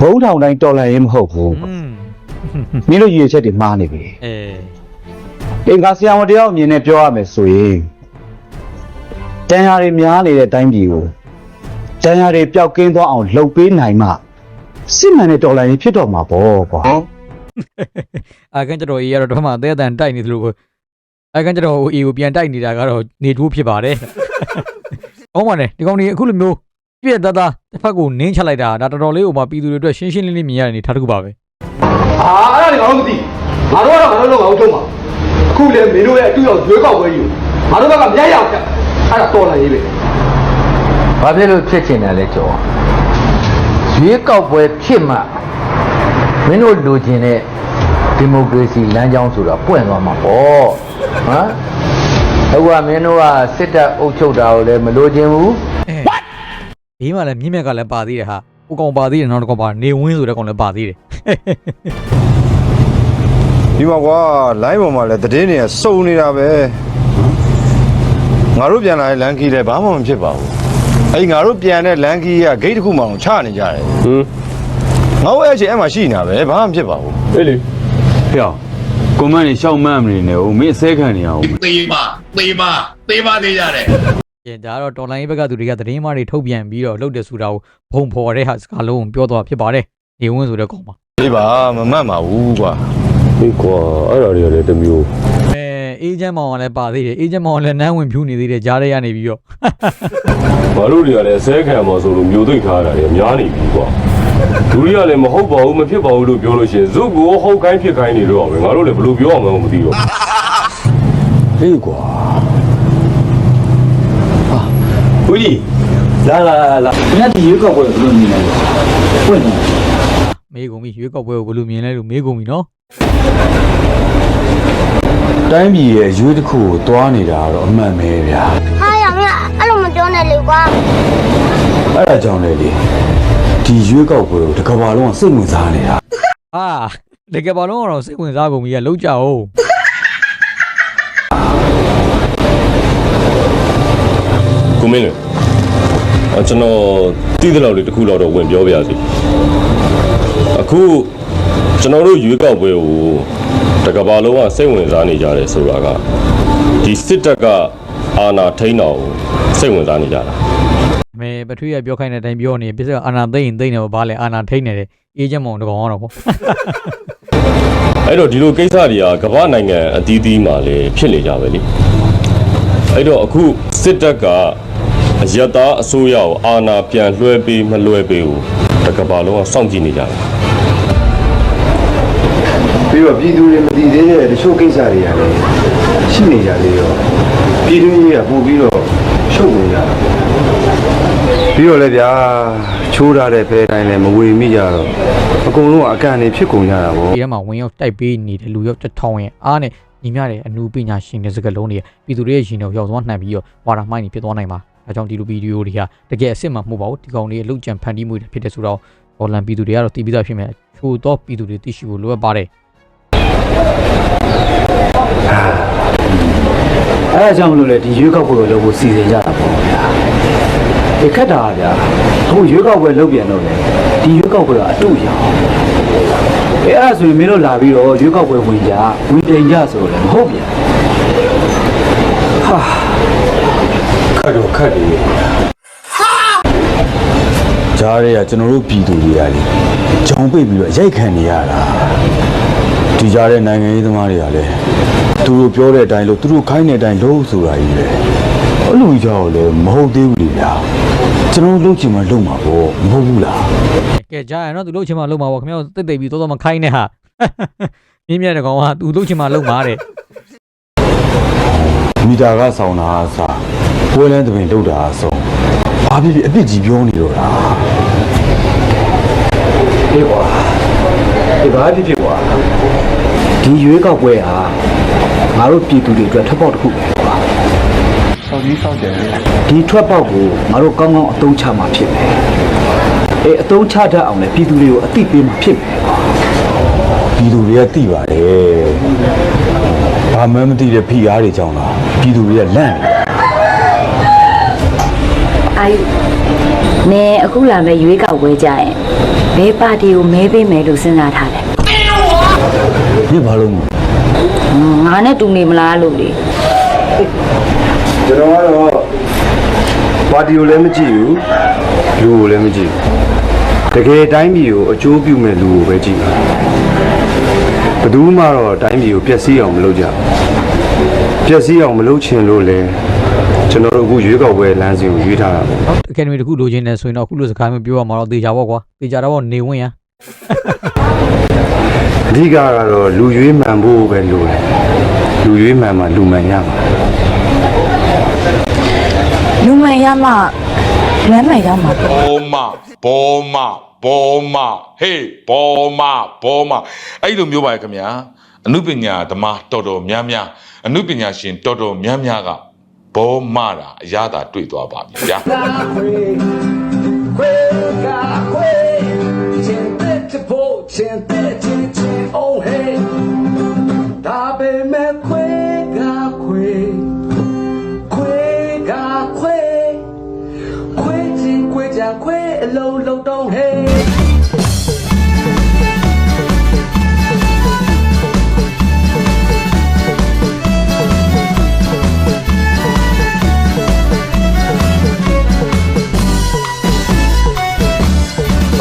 ဘုံထောင်တိုင်းတော်လိုက်ရင်မဟုတ်ဘူးမင်းတို့ရည်ရချက်တွေမှားနေပြီအဲတင်ကာဆရာဝန်တယောက်အမြင်နဲ့ပြောရမယ်ဆိုရင်တန်ရာတွေများနေတဲ့အတိုင်းပြည်ကိုတန်ရာတွေပျောက်ကင်းသွားအောင်လှုပ်ပေးနိုင်မှစစ်မှန်တဲ့တော်လှန်ရေးဖြစ်တော့မှာပေါ့ကွာအာကန်ကျတော်အေးကတော့တဖက်မှာအသေးအတန်တိုက်နေသလိုအာကန်ကျတော်အေးကိုပြန်တိုက်နေတာကတော့နေတူးဖြစ်ပါတယ်။အောင်းပါနဲ့ဒီကောင်ကြီးအခုလိုမျိုး ပြည့်တသားတစ်ဖက်ကိုနင်းချလိုက်တာဒါတော်တော်လေးဟိုမှာပြည်သူတွေအတွက်ရှင်းရှင်းလင်းလင်းမြင်ရတဲ့အနေထားတစ်ခုပါပဲအာအဲ့ဒါတွေငါတို့မသိငါတို့ကတော့ငါတို့လုံးအောင်ထုံးပါအခုလေမင်းတို့ရဲ့အတူရောက်ရွေးကောက်ပွဲကြီးကိုငါတို့ဘက်ကမရရအောင်ဖြတ်အဲ့ဒါတော်လာရေးပဲ။ဘာဖြစ်လို့ဖြစ်ချင်တယ်လဲကျော်။ရွေးကောက်ပွဲဖြစ်မှမင်းတို့လူချင်းတဲ့ဒီမိုကရေစီလမ်းကြောင်းဆိုတာပွင့်သွားမှာပေါ့။ဟမ်။အခုကမင်းတို့ကစစ်တပ်အုပ်ချုပ်တာကိုလည်းမလိုချင်ဘူး ဘေးမှာလည်းမြင့်မြတ်ကလည်းပါသေးတယ်ဟာဟိုကောင်ပါသေးတယ်နောက်တစ်ကောင်ပါနေဝင်းဆိုတဲ့ကောင်လည်းပါသေးတယ်ဒီမှာကွာ line ပေါ်မှာလည်းသတင်းတွေကစုံနေတာပဲငါတို့ပြန်လာတဲ့လန်ကီလည်းဘာမှမဖြစ်ပါဘူးအဲ့ဒီငါတို့ပြန်တဲ့လန်ကီကဂိတ်တစ်ခုမှအောင်ချနေကြတယ်ဟမ်ငါတို့အဲ့ချိန်အဲ့မှာရှိနေတာပဲဘာမှမဖြစ်ပါဘူးအေးလေဖျောက်ကွန်မန့်နေရှောက်မှန်းမနေနဲ့ဦးမင်းအစဲခံနေရအောင်သေးပါသေးပါသေးပါသေးကြတယ် ကျဒါကတော့တော်လိုင်းဘက်ကသူတွေကသတင်းမားတွေထုတ်ပြန်ပြီးတော့လုပ်တယ်ဆိုတာကိုဘုံဖော်တဲ့ဟာစကားလုံးကိုပြောသွားဖြစ်ပါတယ်နေဝင်းဆိုတဲ့ကောင်ပါဒီပါမမှတ်ပါဘူးကွာဒီကွာအဲ့ဒါတွေကလည်းတစ်မျိုးအဲအေဂျင့်မောင်ကလည်းပါသေးတယ်အေဂျင့်မောင်ကလည်းနန်းဝင်ဖြူနေသေးတယ်ကြားထဲကနေပြီးတော့ဘာလို့တွေကလည်းအစဲခံမှာဆိုလို့မျိုးသိပ်ထားတာတွေအများနေပြီကွာလူတွေကလည်းမဟုတ်ပါဘူးမဖြစ်ပါဘူးလို့ပြောလို့ရှိရင်ဇုတ်ကိုဟုတ်ခိုင်းဖြစ်ခိုင်းနေတော့ပဲငါတို့လည်းဘယ်လိုပြောအောင်မသိတော့ဟေးကွာ ဟာဦးကြီးလာလာလာညဒီရွေးကောက်ပွဲဘယ်လိုမြင်လဲပွင့်နေမေးကုန်ပြီရွေးကောက်ပွဲကိုဘယ်လိုမြင်လဲလို့မေးကုန်ပြီနော်တိုင်းပြည်ရဲ့ရွေးတစ်ခုကိုတွားနေတာတော့အမှန်ပဲဗျာဟာရမအဲ့လိုမပြောနဲ့လေကွာအဲ့ဒါကြောင့်လေလေဒီရွေးကောက်ပွဲကိုတစ်ကမ္ဘာလုံးကစိတ်ဝင်စားနေတာဟာတကယ်ပါလုံးကတော့စိတ်ဝင်စားကုန်ပြီကလုံးကြအောင် ကိုမင်းလေအကျွန်တော်တည်တဲ့လောက်လေးတစ်ခုလောက်တော့ဝင်ပြောပြစီအခုကျွန်တော်တို့ရွေးကောက်ပွဲကိုတကဘာလုံးကစိတ်ဝင်စားနေကြတယ်ဆိုတာကဒီစစ်တပ်ကအာဏာထိန်းတော်ကိုစိတ်ဝင်စားနေကြတာမေပထွေးရပြောခိုင်းတဲ့အတိုင်းပြောနေပြစ်စကအာနာသိမ့်ရင်သိမ့်တယ်ဘာလဲအာနာထိန်နေတယ်အေဂျင့်မောင်တကောင်ကတော့ပေါ့အဲ့တော့ဒီလိုကိစ္စတွေကကမ္ဘာနိုင်ငံအသီးသီးမှာလည်းဖြစ်နေကြပဲလေအဲ့တော့အခုစစ်တပ်က အယက်သားအစိုးရကိုအာဏာပြန်လွှဲပေးမလွှဲပေးဘူးတကဘာလုံးကစောင့်ကြည့်နေကြတယ်ပြီးတော့ပြည်သူတွေမတည်သေးတဲ့တချို့ကိစ္စတွေကလည်းရှိနေကြသေးရောပြည်သူကြီးကပို့ပြီးတော့ရှုပ်နေကြတာပေါ့ပြီးတော့လည်းဗျာချိုးထားတဲ့ဖဲတိုင်းလည်းမဝေမိကြတော့အကုန်လုံးကအကန့်နေဖြစ်ကုန်ကြတာပေါ့ဒီထဲမှာဝင်ရောက်တိုက်ပေးနေတဲ့လူရောက်တစ်ထောင်ရဲ့အားနဲ့ညီမျှတဲ့အနုပညာရှင်တဲ့စကားလုံးတွေပြည်သူတွေရဲ့ရှင်တွေရောက်သွားနှံပြီးတော့ဝါဒမိုင်းနေဖြစ်သွားနိုင်ပါ ဒါကြောင့်ဒီလိုဗီဒီယိုတွေကတကယ်အစ်စ်မှမဟုတ်ပါဘူးဒီကောင်လေးရဲ့လောက်ကြံဖန်တီးမှုတွေဖြစ်တဲ့ဆိုတော့ဟော်လန်ပြည်သူတွေကတော့တည်ပြီးသားဖြစ်မယ်ချိုးတော့ပြည်သူတွေသိရှိဖို့လိုအပ်ပါတယ်အဲဒါကြောင့်မလို့လေဒီရွေးကောက်ပွဲကိုလုပ်ဖို့စီစဉ်ကြတာပေါ့ဗျာဒီခက်တာဗျာအခုရွေးကောက်ပွဲလုပ်ပြန်တော့လေဒီရွေးကောက်ပွဲကအတူရအောင်အဲအဲ့ဒါဆိုရင်မင်းတို့လာပြီးတော့ရွေးကောက်ပွဲဝင်ကြဝင်ပြိန်ကြဆိုတော့လည်းမဟုတ်ဗျာဟာ ခတ်တော့ခတ်တယ်ဂျားတွေကကျွန်တော်တို့ပြည်သူတွေကလေဂျောင်ပိတ်ပြီးတော့ရိုက်ခံနေရတာဒီကြားတဲ့နိုင်ငံရေးသမားတွေကလည်းသူတို့ပြောတဲ့အတိုင်းလို့သူတို့ခိုင်းတဲ့အတိုင်းလုပ်ဆိုတာကြီးပဲအဲ့လိုကြောက်လည်းမဟုတ်သေးဘူးလေဗျာကျွန်တော်တို့လုပ်ချင်မှလုပ်မှာပေါ့မဟုတ်ဘူးလားကဲကြားရနော်သူလှုပ်ချင်မှလှုပ်မှာပေါ့ခင်ဗျားတို့တိတ်တိတ်ပြီးတော့တော့မခိုင်းနဲ့ဟာမြင်းမြတ်တဲ့ကောင်ကသူလှုပ်ချင်မှလှုပ်မှာတဲ့မီတာကဆောင်းတာအစား ပွဲလန်းတပင်လောက်တာအဆုံးဘာဖြစ်ဖြစ်အပြစ်ကြီးပြောနေတော့တာဒီကွာဒီဘာဖြစ်ဖြစ်ကွာဒီရွေးကောက်ပွဲဟာငါတို့ပြည်သူတွေအတွက်ထပ်ပေါက်တစ်ခုပဲကွာစောင့်ကြီးစောင့်ကြတယ်ဒီထွက်ပေါက်ကိုငါတို့ကောင်းကောင်းအသုံးချမှာဖြစ်မယ်အေးအသုံးချတတ်အောင်လေပြည်သူတွေကိုအသိပေးမှာဖြစ်မယ်ကွာပြည်သူတွေကသိပါတယ်ဘာမှမသိတဲ့ဖိအားတွေကြောင့်လားပြည်သူတွေကလန့်နေတယ် အာယူနင်အခုလာမဲ့ရွေးကောက်ပွဲကြရင်ဘယ်ပါတီကိုမဲပေးမယ်လို့စဉ်းစားထားလဲညဘာလို့မလဲဟွန်းငါနဲ့တူနေမလားလို့လေကျွန်တော်ကတော့ပါတီကိုလည်းမကြည့်ဘူးလူကိုလည်းမကြည့်ဘူးတကယ်တိုင်းပြည်ကိုအကျိုးပြုမဲ့လူကိုပဲကြည့်ပါဘယ်သူမှတော့တိုင်းပြည်ကိုပျက်စီးအောင်မလုပ်ကြဘူးပျက်စီးအောင်မလုပ်ချင်လို့လဲ ကျွန်တော်တို့အခုရွေးကောက်ပွဲလမ်းစဉ်ကိုရွေးထားတာပေါ့နော်အကယ်ဒမီတစ်ခုလိုချင်တယ်ဆိုရင်တော့အခုလိုစကားမျိုးပြောရမှာတော့သေချာပေါ့ကွာသေချာတော့နေဝင်ရန်အဓိကကတော့လူရွေးမှန်ဖို့ပဲလိုတယ်လူရွေးမှန်မှလူမှန်ရမှာလူမှန်ရမှလမ်းမှန်ရမှာပေါ့ဘောမဘောမဘောမဟေးဘောမဘောမအဲ့လိုမျိုးပါရဲ့ခင်ဗျာအနုပညာဓမ္မတော်တော်များများအနုပညာရှင်တော်တော်များများက ဘောမတာအရသာတွေ့သွားပါပြီဗျာပလ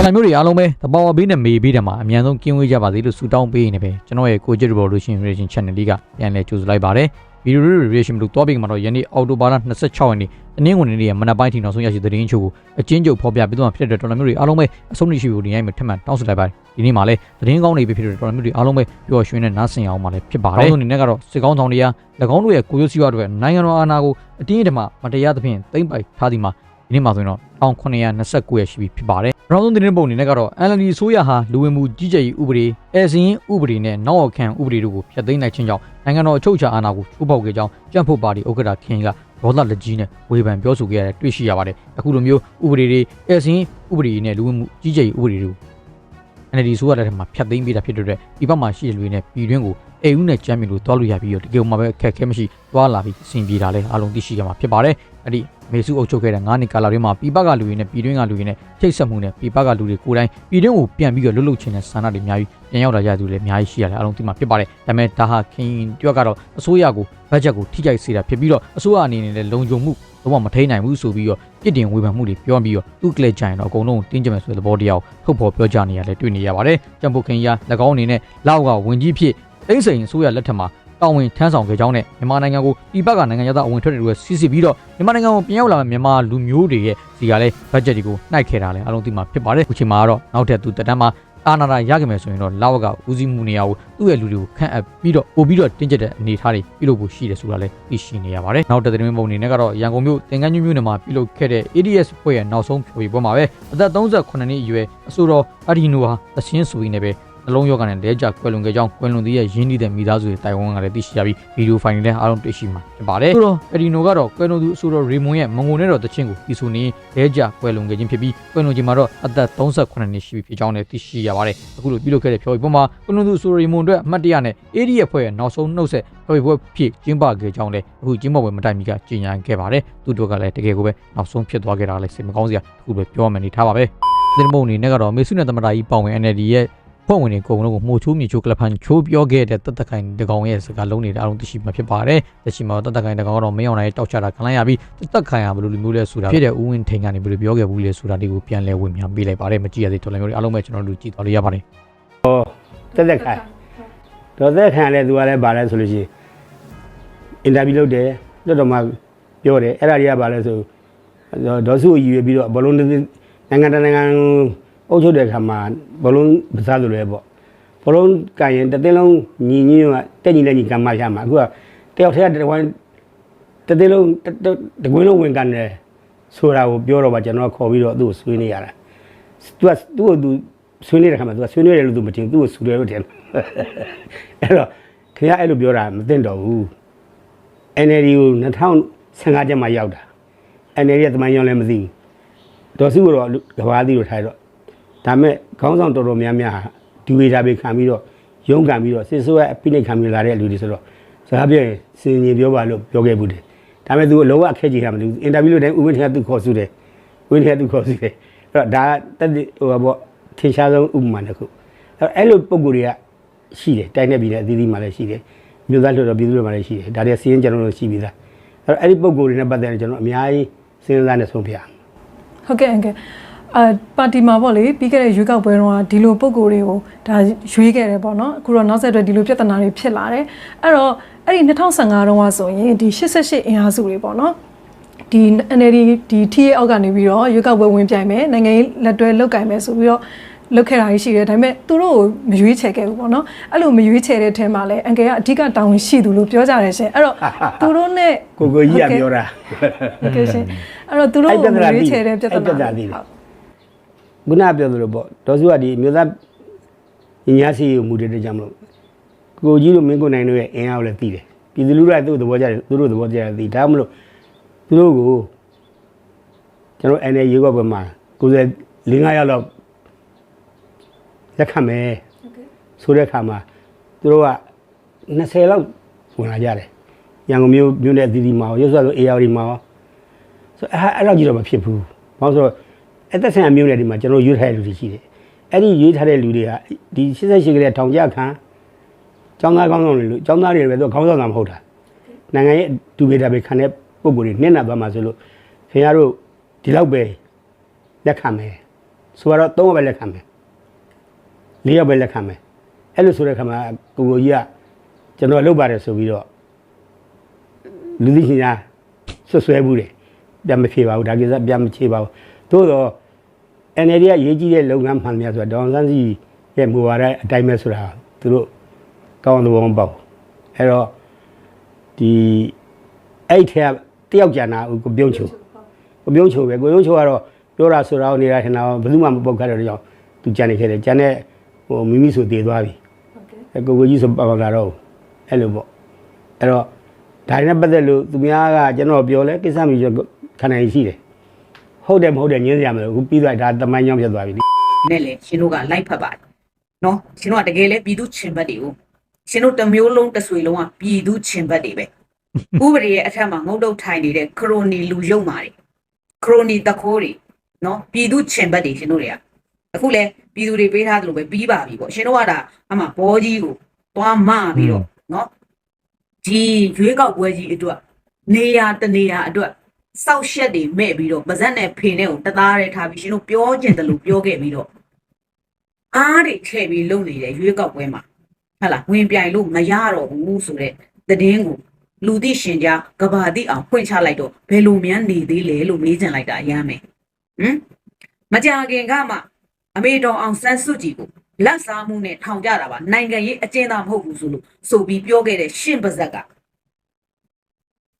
န်မျိုးတွေအားလုံးပဲတဘာဝဘေးနဲ့မေဘေးတမှာအမြန်ဆုံးကင်းဝေးကြပါစေလို့ဆုတောင်းပေးနေပဲကျွန်တော်ရဲ့ကိုကြစ် revolution reaction channel လေးကပြန်လည်ကြိုဆိုလိုက်ပါတယ်ဗီဒီယိုလေး reaction လို့တွားပြီးမှာတော့ယနေ့အော်တိုဘာလ26ရက်နေ့တနင်္ဂနွေနေ့ရဲ့မနက်ပိုင်းထိနောက်ဆုံးရရှိသတင်းချို့ကိုအချင်းချုပ်ဖော်ပြပေးသွားဖြစ်တဲ့တော်တော်မျိုးတွေအားလုံးပဲအဆုံးထိရှိဖို့ဒီနေ့မှထပ်မံတောင်းဆိုလိုက်ပါတယ်ဒီနေ့မှာလည်းသတင်းကောင်းတွေပဲဖြစ်တဲ့တော်တော်မျိုးတွေအားလုံးပဲပျော်ရွှင်တဲ့နားဆင်အောင်မှာလည်းဖြစ်ပါတယ်။နောက်ဆုံးအနေနဲ့ကတော့စစ်ကောင်းဆောင်တွေက၎င်းတို့ရဲ့ကိုရုပ်စီးပွားတွေနိုင်ငံတော်အာဏာကိုအတင်းအဓမ္မမတရားသဖြင့်သိမ်းပိုက်ထားသည်မှာ ဒီနေ့မှာဆိုရင်တော့1929ရက်ရှိပြီဖြစ်ပါတယ်။နောက်ဆုံးသတင်းပုံအနေနဲ့ကတော့ NLD ဆိုရဟာလူဝင်မှုကြီးကြပ်ရေးဥပဒေအဲစင်းဥပဒေနဲ့နောက်အခံဥပဒေတို့ကိုဖျက်သိမ်းနိုင်ခြင်းကြောင့်နိုင်ငံတော်အချုပ်အခြာအာဏာကိုချိုးဖောက်ခဲ့ကြောင်းကြံ့ဖို့ပါတီဥက္ကဋ္ဌခင်ကဒေါသလက်ကြီးနဲ့ဝေဖန်ပြောဆိုခဲ့ရတဲ့တွေ့ရှိရပါတယ်။အခုလိုမျိုးဥပဒေတွေအဲစင်းဥပဒေနဲ့လူဝင်မှုကြီးကြပ်ရေးဥပဒေတို့ NLD ဆိုရတဲ့ထက်မှာဖျက်သိမ်းပေးတာဖြစ်တဲ့အတွက်ဒီဘက်မှာရှိတဲ့လူတွေနဲ့ပြည်တွင်းကို အေဦးနဲ့ချမ်းမီလို့တွားလို့ရပြီးတော့တကယ်မှပဲအခက်အခဲမရှိတွားလာပြီးအဆင်ပြေတာလဲအားလုံးသိရှိကြမှာဖြစ်ပါတယ်အဲ့ဒီမေစုအုပ်ချုပ်ခဲ့တဲ့9နှစ်ကာလတွင်းမှာပြည်ပကလူတွေနဲ့ပြည်တွင်းကလူတွေနဲ့ချိတ်ဆက်မှုနဲ့ပြည်ပကလူတွေကိုယ်တိုင်ပြည်တွင်းကိုပြန်ပြီးတော့လွတ်လွတ်ချင်းတဲ့ဆန္ဒတွေအများကြီးပြန်ရောက်လာကြသူတွေလည်းအများကြီးရှိရတယ်အားလုံးသိမှာဖြစ်ပါတယ်ဒါပေမဲ့ဒါဟာခင်တွက်ကတော့အစိုးရကိုဘတ်ဂျက်ကိုထိခိုက်စေတာဖြစ်ပြီးတော့အစိုးရအနေနဲ့လည်းလုံခြုံမှုတော့မထိန်နိုင်ဘူးဆိုပြီးတော့ပြစ်တင်ဝေဖန်မှုတွေပြောပြီးတော့သူ့ကလေးကြိုင်တော့အကုန်လုံးတင်းကြပ်မယ်ဆိုတဲ့သဘောတရားကိုထုတ်ဖော်ပြောကြနေရလဲတွေ့နေရပါတယ်။ကြံဖို့ခင်ရ၎င်းအနေနဲ့လောက်ကဝင်ကြီးဖြစ် တိမ့်စိန်အစိုးရလက်ထက်မှာတာဝန်ထမ်းဆောင်ခဲ့ကြောင်းနဲ့မြန်မာနိုင်ငံကိုပြည်ပကနိုင်ငံသားအဝင်ထွက်တွေစီစစ်ပြီးတော့မြန်မာနိုင်ငံကိုပြန်ရောက်လာမယ့်မြန်မာလူမျိုးတွေရဲ့စီကလည်းဘတ်ဂျက်တွေကိုနှိုက်ခဲ့တာလဲအလုံးသိမှာဖြစ်ပါတယ်။အခုချိန်မှာကတော့နောက်ထပ်သူတက်တန်းမှာအာနာတာရခဲ့မယ်ဆိုရင်တော့လာဝကဦးစီးမှုနေရာကိုသူ့ရဲ့လူတွေကိုခန့်အပ်ပြီးတော့ပို့ပြီးတော့တင်းကျပ်တဲ့အနေအထားတွေပြုလုပ်ဖို့ရှိတယ်ဆိုတာလည်းသိရှိနေရပါတယ်။နောက်တဲ့သတင်းပုံအနေနဲ့ကတော့ရန်ကုန်မြို့တင်ကန်းညွမြို့နယ်မှာပြုလုပ်ခဲ့တဲ့ ADS ဖွဲ့ရဲ့နောက်ဆုံးဖြိုးပြပွဲမှာပဲအသက်38နှစ်အရွယ်အဆိုတော်အဒီနိုဟာသချင်းဆိုရင်းနဲ့ပဲ နှလုံးရောဂါနဲ့လဲကျကွယ်လွန်ခဲ့ကြောင်းကွယ်လွန်သူရဲ့ရင်းနှီးတဲ့မိသားစုတွေတိုင်ဝမ်ကလည်းသိရှိရပြီးဗီဒီယိုဖိုင်တွေလည်းအားလုံးတွေ့ရှိမှာဖြစ်ပါတယ်။ဆိုတော့အဒီနိုကတော့ကွယ်လွန်သူအဆိုတော်ရေမွန်ရဲ့မငုံနဲ့တော့တချင်းကိုဒီဆိုနေလဲကျကွယ်လွန်ခဲ့ခြင်းဖြစ်ပြီးကွယ်လွန်ခြင်းမှာတော့အသက်38နှစ်ရှိပြီဖြစ်ကြောင်းလည်းသိရှိရပါတယ်။အခုလိုပြုလုပ်ခဲ့တဲ့ဖြိုးပြပွဲမှာကွယ်လွန်သူအဆိုတော်ရေမွန်အတွက်အမှတ်တရနဲ့ AD ရဲ့ဖွဲ့ရဲ့နောက်ဆုံးနှုတ်ဆက်ဖြိုးပြပွဲဖြစ်ကျင်းပခဲ့ကြောင်းလည်းအခုကျင်းပပွဲမတိုင်မီကကြေညာခဲ့ပါတယ်။သူတို့ကလည်းတကယ်ကိုပဲနောက်ဆုံးဖြစ်သွားခဲ့တာလည်းစိတ်မကောင်းစရာအခုပဲပြောမှနေထားပါပဲ။ဒီမုံအနေနဲ့ကတော့မေဆုနဲ့သမတာကြီးပေါဝင် NLD ရဲ့ ဖွဲ့ဝင်တွေအကုန်လုံးကိုမှုချိုးမြေချိုးကလဖန်ချိုးပြောခဲ့တဲ့တသက်ခိုင်တကောင်ရဲ့စကားလုံးတွေအားလုံးသိရှိမှာဖြစ်ပါတယ်။သိရှိမှာတသက်ခိုင်တကောင်ကတော့မင်းအောင်နိုင်တောက်ချတာခံလိုက်ရပြီးတသက်ခိုင်ကဘယ်လိုလူမျိုးလဲဆိုတာဖြစ်တဲ့ဦးဝင်းထိန်ကနေဘယ်လိုပြောခဲ့ဘူးလဲဆိုတာဒီကိုပြန်လဲဝင်ပြန်ပေးလိုက်ပါတယ်မကြည့်ရသေးတော်လည်းမျိုးတွေအားလုံးပဲကျွန်တော်တို့ကြည့်သွားလို့ရပါတယ်တက်တက်ခိုင်တော့တက်ခိုင်လည်းသူကလည်းဗာလဲဆိုလို့ရှိရင်အင်တာဗျူးလုပ်တယ်လွတ်တော်မှာပြောတယ်အဲ့ဒါတွေကဗာလဲဆိုဒေါ်စုကိုရည်ရွယ်ပြီးတော့ဘလုံးနိုင်ငံတကာနိုင်ငံ အုပ်ချုပ်တဲ့အခါမှာဘလုံးပစားလိုလဲပေါ့ဘလုံးကန်ရင်တစ်သိန်းလုံးညီညွတ်ကတက်ညီလက်ညီကမ်းမရမှာအခုကတယောက်တည်းကတဝိုင်းတစ်သိန်းလုံးတကွင်းလုံးဝင်ကန်တယ်ဆိုတာကိုပြောတော့ပါကျွန်တော်ခေါ်ပြီးတော့သူ့ကိုဆွေးနေရတာသူကသူ့ကိုသူဆွေးနေတဲ့ခါမှာသူကဆွေးနွေးတယ်လို့သူမထင်သူ့ကိုဆူတယ်လို့ထင်အဲ့တော့ခင်ဗျားအဲ့လိုပြောတာမသိတော့ဘူး NLD ကို2015ကျမှရောက်တာ NLD ရဲ့တမန်ကြောင့်လည်းမသိဘူးဒေါ်စုကတော့ကဘာသီးလို့ထားတော့ ဒါမဲ့ခေါင်းဆောင်တော်တော်များများဟာဒီဝေတာပဲခံပြီးတော့ရုန်းကန်ပြီးတော့စစ်ဆိုးရဲ့အပိနိတ်ခံပြီးလာတဲ့လူတွေဆိုတော့စကားပြောရင်စင်ရင်ပြောပါလို့ပြောခဲ့ဘူးတယ်ဒါမဲ့သူကလောကအခက်ကြီးတာမလို့အင်တာဗျူးလို့တိုင်းဦးဝင်းထက်ကသူခေါ်စုတယ်ဝင်းထက်ကသူခေါ်စုတယ်အဲ့တော့ဒါတက်ဟိုဘောထင်ရှားဆုံးဥပမာတစ်ခုအဲ့အဲ့လိုပုံကိုယ်တွေကရှိတယ်တိုင်းနေပြည်နယ်အသီးသီးမှာလည်းရှိတယ်မြို့သားလွှတ်တော်ပြည်သူ့လွှတ်တော်မှာလည်းရှိတယ်ဒါတွေစီးရင်ကျွန်တော်တို့ရှိပြီးသားအဲ့တော့အဲ့ဒီပုံကိုယ်တွေနဲ့ပတ်သက်ရင်ကျွန်တော်အများကြီးစဉ်းစားနေဆုံးဖြတ်အောင်ဟုတ်ကဲ့အန်ကယ် အာပါတီမှာပေါ့လေပြီးခဲ့တဲ့ရွေးကောက်ပွဲတုန်းကဒီလိုပုံကိုယ်တွေကိုဒါရွေးခဲ့တယ်ပေါ့နော်အခုတော့နောက်ဆက်တွဲဒီလိုပြဿနာတွေဖြစ်လာတယ်အဲ့တော့အဲ့ဒီ2015တုန်းကဆိုရင်ဒီ88အင်အားစုတွေပေါ့နော်ဒီ NLD ဒီ TA အောက်ကနေပြီးတော့ရွေးကောက်ပွဲဝင်ပြိုင်မယ်နိုင်ငံရေးလက်တွဲလုတ်ကင်မယ်ဆိုပြီးတော့လုတ်ခဲ့တာရှိတယ်ဒါပေမဲ့သူတို့ကိုမရွေးချယ်ခဲ့ဘူးပေါ့နော်အဲ့လိုမရွေးချယ်တဲ့ထဲမှာလည်းအန်ကယ်ကအဓိကတာဝန်ရှိသူလို့ပြောကြတယ်ရှင်အဲ့တော့သူတို့နဲ့ကိုကိုကြီးကပြောတာဟုတ်ကဲ့ရှင်အဲ့တော့သူတို့ကိုမရွေးချယ်တဲ့ပြဿနာအဲ့ပြဿနာလေး ခုနပြောသလိုပေါ့ဒေါ်စုကဒီမြို့သားညီညာစီကိုမူတည်တဲ့ကြောင့်မလို့ကိုကြီးတို့မင်းကိုနိုင်တို့ရဲ့အင်အားကိုလည်းသိတယ်ပြည်သူလူထုကသူ့သဘောကြတယ်သူတို့သဘောကြတယ်သိဒါမှမလို့သူတို့ကိုကျွန်တော် NLD ရေကောက်ပွဲမှာ90 5ရောက်လောက်လက်ခံမယ်ဆိုတဲ့အခါမှာသူတို့က20လောက်ဝင်လာကြတယ်ရန်ကုန်မြို့မြို့နယ်အသီးသီးမှာရောရုပ်ဆွဆို AR မှာရောဆိုအဲ့အဲ့လောက်ကြီးတော့မဖြစ်ဘူးဘာလို့ဆိုတော့ အသက်ဆိုင်ရာမြို့နယ်ဒီမှာကျွန်တော်ရွေးထားတဲ့လူတွေရှိတယ်အဲ့ဒီရွေးထားတဲ့လူတွေကဒီ88ကလေးထောင်ကြခံကျောင်းသားကောင်းဆောင်တွေလို့ကျောင်းသားတွေပဲသူခေါင်းဆောင်တာမဟုတ်တာနိုင်ငံရဲ့ဒူဘေတာပဲခံတဲ့ပုံကိုယ်တွေနှင်းနာသွားမှာဆိုလို့ခင်ဗျားတို့ဒီလောက်ပဲလက်ခံမယ်ဆိုတော့သုံးဘက်လက်ခံမယ်လေးယောက်ပဲလက်ခံမယ်အဲ့လိုဆိုတဲ့ခါမှာကိုကိုကြီးကကျွန်တော်လုပ်ပါတယ်ဆိုပြီးတော့လူသိရှင်များဆွဆွဲဘူးတယ်ပြန်မဖြေပါဘူးဒါကိစ္စပြန်မဖြေပါဘူးသို့တော့ NLD ကရေးကြီးတဲ့လုပ်ငန်းမှန်များဆိုတာဒေါအောင်ဆန်းစီရဲ့မူဝါဒအတိုင်းပဲဆိုတာသူတို့ကောင်းတဲ့ဘုံပေါ့အဲ့တော့ဒီအဲ့ထဲကတယောက်ကြံတာကိုပြုံးချုံကိုပြုံးချုံပဲကိုပြုံးချုံကတော့ပြောတာဆိုတာကိုနေတာထင်တာဘယ်သူမှမပုတ်ခတ်တဲ့ကြောင့်သူကြံနေခဲ့တယ်ကြံတဲ့ဟိုမိမိဆိုတည်သွားပြီအဲ့ကိုကိုကြီးဆိုပါပါလာတော့အဲ့လိုပေါ့အဲ့တော့ဒါနဲ့ပတ်သက်လို့သူများကကျွန်တော်ပြောလဲကိစ္စမျိုးခဏရှိတယ် ဟုတ်တယ်မဟုတ်တယ်ညင်းစရာမလိုဘူးပြီးသွားဒါတမိုင်းကြောင့်ဖြစ်သွားပြီနဲ့လေရှင်တို့ကလိုက်ဖက်ပါတယ်နော်ရှင်တို့ကတကယ်လဲပြည်သူချင်ဘက်တွေကိုရှင်တို့တစ်မျိုးလုံးတစ်ဆွေလုံးကပြည်သူချင်ဘက်တွေပဲဥပဒေရဲ့အထက်မှာငုတ်တုတ်ထိုင်နေတဲ့ခရိုနီလူယုံမာတွေခရိုနီတခိုးတွေနော်ပြည်သူချင်ဘက်တွေရှင်တို့တွေကအခုလဲပြည်သူတွေပေးထားသလိုပဲပြီးပါပြီပေါ့ရှင်တို့ကဒါအမှဘောကြီးကိုသွားမပြီးတော့နော်ဒီရွေးကောက်ပွဲကြီးအတွက်နေရာတနေရာအတွက် စောက်ရှက်တွေမဲ့ပြီးတော့ပါဇက်နဲ့ဖေနဲ့ကိုတသားရဲထားပြီးရှင်တို့ပြောကျင်တယ်လို့ပြောခဲ့ပြီးတော့အားတွေထည့်ပြီးလုပ်နေတဲ့ရွေးကောက်ပွဲမှာဟဟလားဝင်ပြိုင်လို့မရတော့ဘူးဆိုတဲ့သတင်းကိုလူသိရှင်ကြားကဘာသိအောင်ဖွင့်ချလိုက်တော့ဘယ်လိုများနေသေးလဲလို့မေးချင်လိုက်တာအရမ်းမယ်ဟမ်မကြခင်ကမှအမေတော်အောင်ဆန်းစုကြည်ကိုလက်စားမှုနဲ့ထောင်ကြတာပါနိုင်ငံရေးအကျဉ်းသားမဟုတ်ဘူးဆိုလို့ဆိုပြီးပြောခဲ့တဲ့ရှင့်ပါဇက်က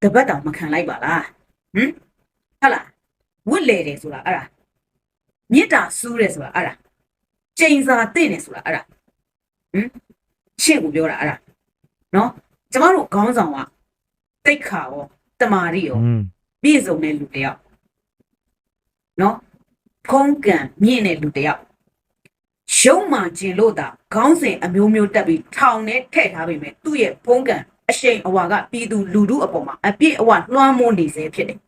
တပတ်တောင်မခံလိုက်ပါလား ဟမ်ဟဟလားဝစ်လေတယ်ဆိုတာအဲ့ဒါမြစ်တာစူးတယ်ဆိုတာအဲ့ဒါချိန်စာတင့်နေဆိုတာအဲ့ဒါဟမ်ရှင့်ကိုပြောတာအဲ့ဒါနော်ကျမတို့ခေါင်းဆောင်ကတိတ်ခါရောတမာရီရောอืมပြည့်စုံတဲ့လူတစ်ယောက်နော်ဖုံးကံမြင့်တဲ့လူတစ်ယောက်ရုံမှကျင်လို့တာခေါင်းစဉ်အမျိုးမျိုးတက်ပြီးထောင်နဲ့ထည့်ထားပေမဲ့သူ့ရဲ့ဖုံးကံအရှိန်အဝါကပြည်သူလူထုအပေါ်မှာအပြည့်အဝလွှမ်းမိုးနေစေဖြစ်တယ်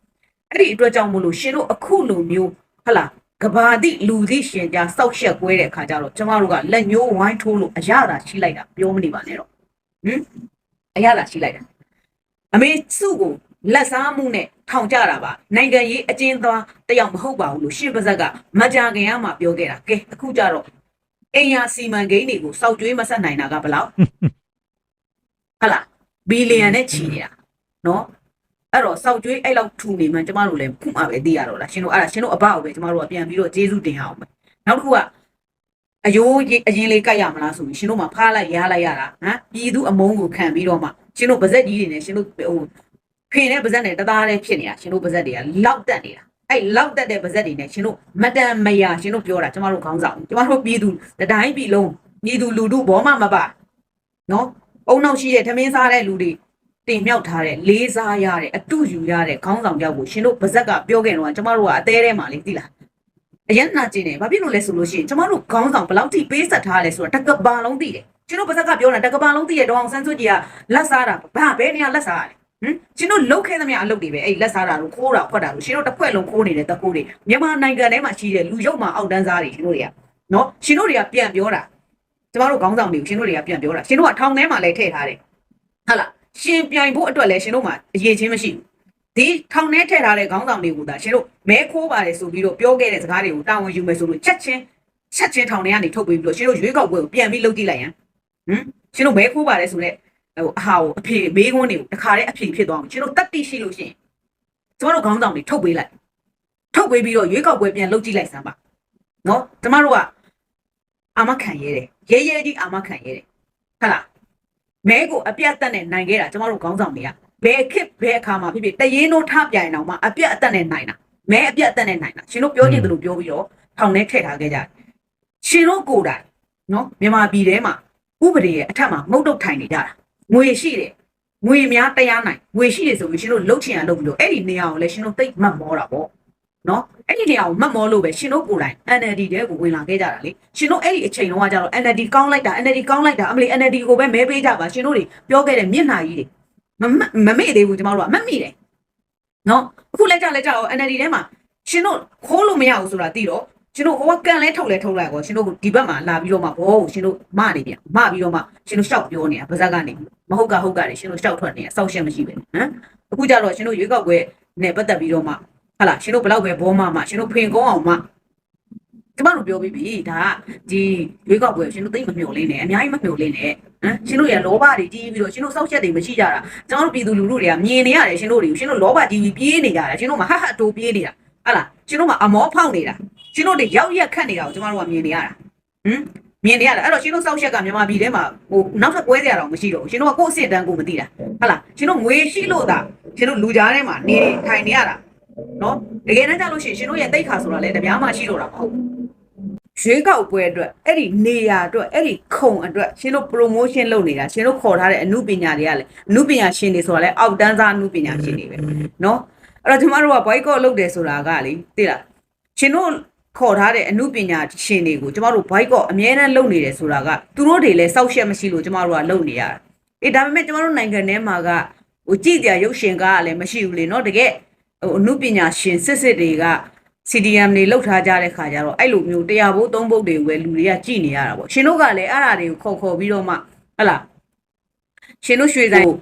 အဲ့ဒီအတွက်ကြောင့်မလို့ရှင်တို့အခုလိုမျိုးဟလာကဘာတိလူသိရှင်ကြားစောက်ရှက်ကွဲတဲ့အခါကျတော့ကျမတို့ကလက်ညှိုးဝိုင်းထိုးလို့အရသာရှိလိုက်တာပြောမနေပါနဲ့တော့ဟမ်အရသာရှိလိုက်တာအမေစုကိုလက်စားမှုနဲ့ထောင်ကြတာပါနိုင်ငံရေးအကျဉ်းသားတယောက်မဟုတ်ပါဘူးလို့ရှင်းပါဇက်ကမကြခင်ကမှပြောခဲ့တာကဲအခုကျတော့အိမ်ယာစီမံကိန်းတွေကိုစောက်ကြွေးမဆက်နိုင်တာကဘယ်လောက်ဟလာဘီလီယံနဲ့ချီနေတာနော် အဲ့တော့စောက်ကြွေးအဲ့လောက်ထူနေမှကျမတို့လည်းခုမှပဲသိရတော့လားရှင်တို့အဲ့ဒါရှင်တို့အဘကိုပဲကျမတို့ကပြန်ပြီးတော့ကျေးဇူးတင်ရအောင်ပဲနောက်တစ်ခုကအယိုးအရင်လေးကြိုက်ရမလားဆိုပြီးရှင်တို့မှဖားလိုက်ရားလိုက်ရတာဟမ်ပြည်သူအမုန်းကိုခံပြီးတော့မှရှင်တို့ပါဇက်ကြီးတွေနဲ့ရှင်တို့ဟိုဖင်တဲ့ပါဇက်နဲ့တသားတည်းဖြစ်နေတာရှင်တို့ပါဇက်တွေကလောက်တက်နေတာအဲ့လောက်တက်တဲ့ပါဇက်တွေနဲ့ရှင်တို့မတန်မယာရှင်တို့ပြောတာကျမတို့ခေါင်းဆောင်ကျမတို့ပြည်သူတတိုင်းပြည်လုံးပြည်သူလူထုဘောမမပါနော်အုံနောက်ရှိတဲ့ထမင်းစားတဲ့လူတွေ တင်မြောက်ထားတဲ့လေးစားရတဲ့အတူယူရတဲ့ခေါင်းဆောင်ပြောက်ကိုရှင်တို့ဗဇက်ကပြောခဲ့တော့ကျမတို့ကအသေးထဲမှာလေသိလားအရင်နာကျင်တယ်ဘာဖြစ်လို့လဲဆိုလို့ရှိရင်ကျမတို့ခေါင်းဆောင်ဘယ်လောက်ထိပေးဆက်ထားလဲဆိုတာတကဘာလုံးသိတယ်ရှင်တို့ဗဇက်ကပြောတာတကဘာလုံးသိရတော့အောင်ဆန်းစွကြီးကလက်စားတာဘာဘယ်နေရာလက်စားရလဲဟင်ရှင်တို့လုတ်ခဲသမျှအလုပ်တွေပဲအဲ့လက်စားတာလို့ခိုးတာဖွက်တာလို့ရှင်တို့တစ်ခွက်လုံးခိုးနေတဲ့တကူတွေမြန်မာနိုင်ငံထဲမှာရှိတဲ့လူရုပ်မှာအောက်တန်းစားတွေရှင်တို့တွေကနော်ရှင်တို့တွေကပြန်ပြောတာကျမတို့ခေါင်းဆောင်တွေကိုရှင်တို့တွေကပြန်ပြောတာရှင်တို့ကထောင်ထဲမှာလည်းထည့်ထားတယ်ဟုတ်လား ရှင်ပြိုင်ဖို့အတွက်လည်းရှင်တို့မှာအရေးချင်းမရှိဘူးဒီထောင်ထဲထည့်ထားတဲ့ခေါင်းဆောင်တွေကိုဒါရှင်တို့မဲခိုးပါတယ်ဆိုပြီးတော့ပြောခဲ့တဲ့စကားတွေကိုတာဝန်ယူမယ်ဆိုလို့ချက်ချင်းချက်ချင်းထောင်ထဲကနေထုတ်ပေးပြီးတော့ရှင်တို့ရွေးကောက်ပွဲကိုပြန်ပြီးလုပ်ကြည့်လိုက်ရန်ဟမ်ရှင်တို့မဲခိုးပါတယ်ဆိုတော့ဟိုအဟာကိုအဖေမေးခွန်းတွေကိုတခါတည်းအဖေဖြစ်သွားအောင်ရှင်တို့တက်တိရှိလို့ရှိရင်ကျမတို့ခေါင်းဆောင်တွေထုတ်ပေးလိုက်ထုတ်ပေးပြီးတော့ရွေးကောက်ပွဲပြန်လုပ်ကြည့်လိုက်စမ်းပါနော်ကျမတို့ကအာမခံရဲတယ်ရဲရဲကြီးအာမခံရဲတယ်ဟုတ်လား မဲကိုအပြတ်တက်နဲ့နိုင်ခဲ့တာကျမတို့ခေါင်းဆောင်တွေကဘယ်ခစ်ဘယ်အခါမှာဖြစ်ဖြစ်တရင်တို့ထပြိုင်အောင်မှအပြတ်အတက်နဲ့နိုင်တာမဲအပြတ်အတက်နဲ့နိုင်တာရှင်တို့ပြောချင်တယ်လို့ပြောပြီးတော့ထောင်ထဲထည့်ထားခဲ့ကြတယ်ရှင်တို့ကိုယ်တိုင်နော်မြန်မာပြည်ထဲမှာဥပဒေရဲ့အထက်မှာမုတ်တုတ်ထိုင်နေကြတာငွေရှိတယ်ငွေများတရားနိုင်ငွေရှိတယ်ဆိုပြီးရှင်တို့လှုပ်ချင်ရလှုပ်ပြီးတော့အဲ့ဒီနေရာကိုလည်းရှင်တို့သိပ်မှတ်မောတာပေါ့ နော်အဲ့ဒီနေရာကိုမှတ်မောလို့ပဲရှင်တို့ကိုယ်တိုင် NLD တဲကိုဝင်လာခဲ့ကြတာလေရှင်တို့အဲ့ဒီအချိန်လုံးကကြတော့ NLD ကောင်းလိုက်တာ NLD ကောင်းလိုက်တာအမလီ NLD ကိုပဲမဲပေးကြပါရှင်တို့တွေပြောခဲ့တဲ့မျက်နှာကြီးတွေမမမမေ့သေးဘူးကျမတို့ကမမိတယ်နော်အခုလက်ကြလက်ကြတော့ NLD ထဲမှာရှင်တို့ခိုးလို့မရဘူးဆိုတာသိတော့ရှင်တို့ဟိုကကန်လဲထုတ်လဲထုတ်လိုက်ကောရှင်တို့ဒီဘက်မှာလာပြီးတော့မှဘောကိုရှင်တို့မနေပြန်မပြီးတော့မှရှင်တို့ရှောက်ပြောနေတာဗဇက်ကနေမဟုတ်ကဟုတ်ကတွေရှင်တို့ရှောက်ထွက်နေတာစောက်ရှက်မရှိပဲဟမ်အခုကြတော့ရှင်တို့ရွေးကောက်ပွဲနဲ့ပတ်သက်ပြီးတော့မှ ဟာလာရှင်တို့ဘလောက်ပဲဘောမမှရှင်တို့ဖင်ကုန်းအောင်မှကျမတို့ပြောပြီးပြီဒါကဒီရွေးကောက်ပွဲရှင်တို့သိမမျှော်လင့်နဲ့အများကြီးမမျှော်လင့်နဲ့ဟမ်ရှင်တို့ရလောဘတွေကြီးပြီးတော့ရှင်တို့စောက်ချက်တွေမရှိကြတာကျွန်တော်တို့ပြည်သူလူထုတွေကမြင်နေရတယ်ရှင်တို့တွေကိုရှင်တို့လောဘကြီးပြီးပြေးနေကြတာရှင်တို့မှာဟဟတိုးပြေးနေတာဟာလာရှင်တို့မှာအမောဖောက်နေတာရှင်တို့တွေရောက်ရက်ခတ်နေတာကိုကျွန်တော်တို့ကမြင်နေရတာဟမ်မြင်နေရတာအဲ့တော့ရှင်တို့စောက်ချက်ကမြန်မာပြည်ထဲမှာဟိုနောက်ထပ်ကွဲစရာတော့မရှိတော့ဘူးရှင်တို့ကကိုယ့်အစ်စ်တန်းကိုမသိတာဟာလာရှင်တို့ငွေရှိလို့သာရှင်တို့လူကြားထဲမှာနေထိုင်နေရတာ နော်တကယ်တမ်းကျလို့ရှိရင်ရှင်တို့ရဲ့တိတ်ခါဆိုတာလည်းတပြားမှရှိတော့တာမဟုတ်ဘူးရွေးကောက်ပွဲအတွက်အဲ့ဒီနေရာအတွက်အဲ့ဒီခုံအတွက်ရှင်တို့ promotion လုပ်နေတာရှင်တို့ခေါ်ထားတဲ့အမှုပညာတွေကလည်းအမှုပညာရှင်တွေဆိုတာလည်းအောက်တန်းစားအမှုပညာရှင်တွေပဲနော်အဲ့တော့ကျမတို့က boycott လုပ်တယ်ဆိုတာကလေသိလားရှင်တို့ခေါ်ထားတဲ့အမှုပညာရှင်တွေကိုကျမတို့ boycott အမြဲတမ်းလုပ်နေတယ်ဆိုတာကသူတို့တွေလည်းစောက်ရှက်မရှိလို့ကျမတို့ကလုပ်နေရတာအေးဒါပေမဲ့ကျမတို့နိုင်ငံထဲမှာကဟိုကြည့်ကြရုပ်ရှင်ကားကလည်းမရှိဘူးလေနော်တကယ် ဟိုအမှုပညာရှင်စစ်စစ်တွေက CDM တွေလောက်ထားကြတဲ့ခါကျတော့အဲ့လိုမျိုးတရားဘိုးသုံးဘုတ်တွေကိုပဲလူတွေကကြည်နေရတာပေါ့ရှင်တို့ကလည်းအဲ့ဒါတွေကိုခေါ်ခေါ်ပြီးတော့မှဟလာရှင်တို့ရွှေဆိုင်ကို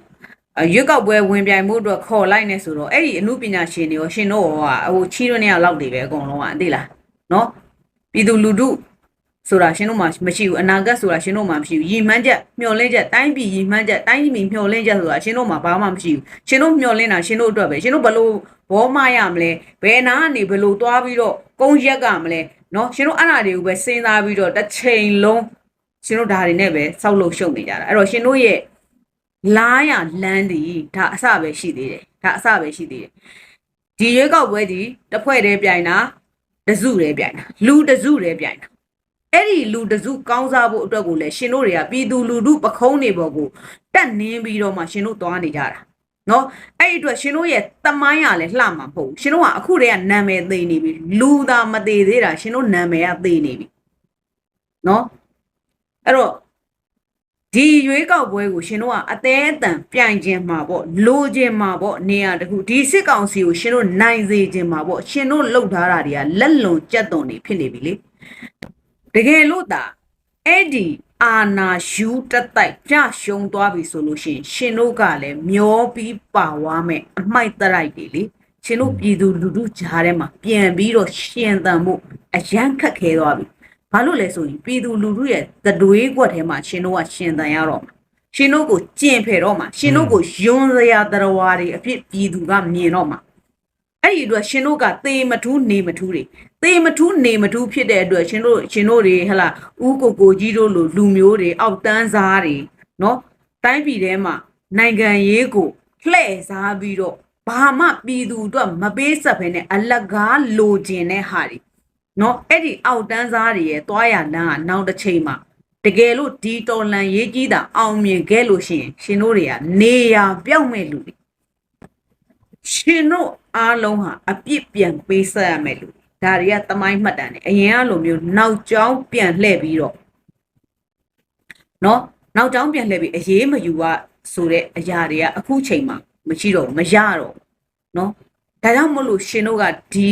ရွက်ကောက်ပွဲဝင်ပြိုင်မှုအတွက်ခေါ်လိုက်နေဆိုတော့အဲ့ဒီအမှုပညာရှင်တွေရောရှင်တို့ရောဟိုချီးရွနေရလောက်တွေပဲအကုန်လုံးကသိလားနော်ပြည်သူလူထု ဆိုတာရှင်တို့မှမရှိဘူးအနာဂတ်ဆိုတာရှင်တို့မှမရှိဘူးရည်မှန်းချက်မျှော်လင့်ချက်တိုင်းပြည်ရည်မှန်းချက်တိုင်းပြည်မျှော်လင့်ချက်ဆိုတာရှင်တို့မှဘာမှမရှိဘူးရှင်တို့မျှော်လင့်တာရှင်တို့အတွက်ပဲရှင်တို့ဘလို့ဘောမရမလဲဘယ်နာကနေဘလို့သွားပြီးတော့ကုန်းရက်ကမလဲနော်ရှင်တို့အဲ့ဒါတွေကိုပဲစဉ်းစားပြီးတော့တစ်ချိန်လုံးရှင်တို့ဒါတွေနဲ့ပဲစောက်လို့ရှုပ်နေကြတာအဲ့တော့ရှင်တို့ရဲ့လားရလန်းဒီဒါအစပဲရှိသေးတယ်ဒါအစပဲရှိသေးတယ်ဒီရွေးကောက်ပွဲဒီတစ်ဖွဲ့တည်းပြိုင်တာတစုတည်းပြိုင်တာလူတစုတည်းပြိုင်တာ အဲ့ဒီလူတစုကောင်းစားဖို့အတွက်ကိုလည်းရှင်တို့တွေကပြည်သူလူထုပခုံးနေပေါ်ကိုတက်နင်းပြီးတော့မှရှင်တို့သွားနေကြတာနော်အဲ့ဒီအတွက်ရှင်တို့ရဲ့တမိုင်းရလဲလှမှာမဟုတ်ဘူးရှင်တို့ကအခုတည်းကနာမည်သိနေပြီလူသာမသေးသေးတာရှင်တို့နာမည်ကသိနေပြီနော်အဲ့တော့ဒီရွေးကောက်ပွဲကိုရှင်တို့ကအသေးအတန်ပြိုင်ခြင်းမှာပေါ့လိုခြင်းမှာပေါ့နေရာတခုဒီစစ်ကောင်စီကိုရှင်တို့နိုင်စေခြင်းမှာပေါ့ရှင်တို့လှုပ်ထားတာတွေကလက်လွန်ကြက်သွန်နေဖြစ်နေပြီလေ တကယ်လို့သာအဲ့ဒီအာနာယူတက်တိုက်ကြရှုံသွားပြီဆိုလို့ရှိရင်ရှင်တို့ကလည်းမျောပြီးပါဝါမဲ့အမိုက်တရိုက်တွေလေရှင်တို့ပြည်သူလူထုကြားထဲမှာပြန်ပြီးတော့ရှင်သန်မှုအရန်ခက်ခဲသွားပြီဘာလို့လဲဆိုရင်ပြည်သူလူထုရဲ့သတွေးကွက်ထဲမှာရှင်တို့ကရှင်သန်ရတော့မှာရှင်တို့ကိုကျင့်ဖယ်တော့မှာရှင်တို့ကိုယွန်းစရာတရဝါတွေအဖြစ်ပြည်သူကမြင်တော့မှာ အဲ့ဒီအတွက်ရှင်တို့ကသေမထူးနေမထူးတွေသေမထူးနေမထူးဖြစ်တဲ့အတွက်ရှင်တို့ရှင်တို့တွေဟလာဥကိုကိုကြီးတို့လိုလူမျိုးတွေအောက်တန်းစားတွေနော်တိုင်းပြည်ထဲမှာနိုင်ငံရေးကိုလှည့်စားပြီးတော့ဘာမှပြည်သူအတွက်မပေးဆက်ဖ ೇನೆ အလကားလိုချင်တဲ့ဟာတွေနော်အဲ့ဒီအောက်တန်းစားတွေရဲ့တွားရလန်းကနောက်တစ်ချိန်မှာတကယ်လို့ဒီတော်လန်ရေးကြီးတာအောင်မြင်ခဲ့လို့ရှိရင်ရှင်တို့တွေကနေရပြောက်မဲ့လူတွေ ရှင်တို့အားလုံးဟာအပြစ်ပြန်ပေးဆက်ရမယ်လူဒါတွေကတမိုင်းမှတ်တမ်းတယ်အရင်ကလိုမျိုးနောက်ကျောင်းပြန်လှည့်ပြီးတော့နော်နောက်ကျောင်းပြန်လှည့်ပြီးအရေးမယူရဆိုတဲ့အရာတွေကအခုချိန်မှာမရှိတော့ဘူးမရတော့ဘူးနော်ဒါကြောင့်မလို့ရှင်တို့ကဒီ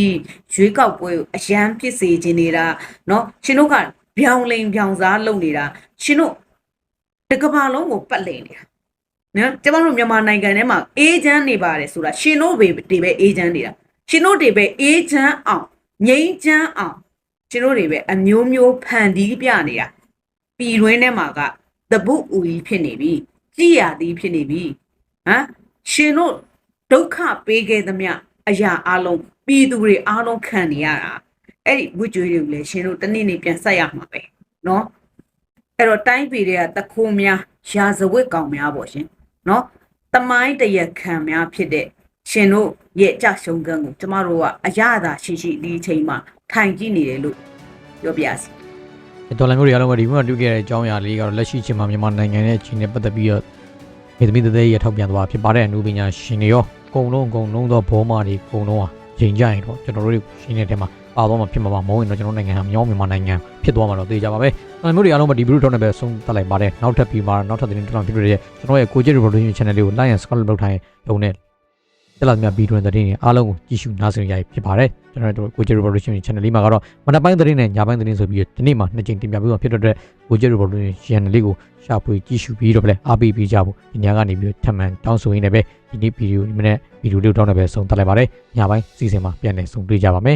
ရွေးကောက်ပွဲကိုအရန်ဖြစ်စေခြင်းနေတာเนาะရှင်တို့က ဗျောင်လိန်ဗျောင်စားလုပ်နေတာရှင်တို့တကဘာလုံးကိုပတ်လိန်နေတာ နော်ကျမတို့မြန်မာနိုင်ငံထဲမှာအေဂျင့်နေပါတယ်ဆိုတာရှင်တို့ပဲတွေပဲအေဂျင့်နေတာရှင်တို့တွေပဲအေဂျင့်အောင်ငိမ့်ချမ်းအောင်ရှင်တို့တွေပဲအမျိုးမျိုးဖန်တီးပြနေတာပြည်တွင်းထဲမှာကတပုတ်ဦးကြီးဖြစ်နေပြီကြည်ရသည်ဖြစ်နေပြီဟမ်ရှင်တို့ဒုက္ခပေးခဲ့သမျှအရာအလုံးပြည်သူတွေအားလုံးခံနေရတာအဲ့ဒီဝိကျွေးတွေကိုလည်းရှင်တို့တနေ့နေ့ပြန်ဆက်ရမှာပဲเนาะအဲ့တော့တိုင်းပြည်တွေကတခိုးများရာဇဝတ်ကောင်များပေါ့ရှင် နော်တမိုင်းတရခံများဖြစ်တဲ့ရှင်တို့ရဲ့ကြရှုံကန်းကိုကျမတို့ကအရသာရှိရှိဒီအချိန်မှာထိုင်ကြည့်နေတယ်လို့ပြောပြစီဒေါ်လာမျိုးတွေအားလုံးကဒီမှာတွေ့ခဲ့တဲ့အကြောင်းအရာလေးကတော့လက်ရှိချိန်မှာမြန်မာနိုင်ငံရဲ့အခြေအနေပတ်သက်ပြီးတော့မြေသမီးတသေးရထောက်ပြန်သွားဖြစ်ပါတဲ့အမှုပညာရှင်တွေရောအကုန်လုံးအကုန်လုံးသောဘောမာတွေအကုန်လုံးဟာရင်ကြရင်တော့ကျွန်တော်တို့ရှင်နေတဲ့မှာ ပါသွားမှာဖြစ်မှာပါမဟုတ်ရင်တော့ကျွန်တော်နိုင်ငံဟာမြောင်းမြန်မာနိုင်ငံဖြစ်သွားမှာတော့သိကြပါပဲ။ဒါမျိုးတွေအားလုံးကဒီဗီဒီယိုထောက်နေပဲဆုံးသတ်လိုက်ပါတယ်။နောက်ထပ်ပြီးမှနောက်ထပ်သတင်းတစ်ထောင်ဖြစ်တဲ့ကျွန်တော်ရဲ့ကိုကျစ် revolution channel လေးကို like and subscribe လုပ်ထားရင်ုံနဲ့တက်လာမြဗီဒီယိုသတင်းတွေအားလုံးကိုကြည့်ရှုနားဆင်ရဖြစ်ပါတယ်။ကျွန်တော်တို့ကိုကျစ် revolution channel လေးမှာကတော့မနက်ပိုင်းသတင်းနဲ့ညပိုင်းသတင်းဆိုပြီးဒီနေ့မှာနှစ်ကြိမ်တင်ပြပြီးမှဖြစ်တဲ့အတွက်ကိုကျစ် revolution channel လေးကိုရှာဖွေကြည့်ရှုပြီးတော့ပဲအားပေးပေးကြဖို့ဒီညကနေပြီးထပ်မံတောင်းဆိုရင်းနဲ့ပဲဒီနေ့ဗီဒီယိုဒီမနေ့ဗီဒီယိုလေးတောင်းနေပဲဆုံးသတ်လိုက်ပါတယ်။ညပိုင်းစီစဉ်မှာပြန်လည်ဆုံတွေ့ကြပါမယ်။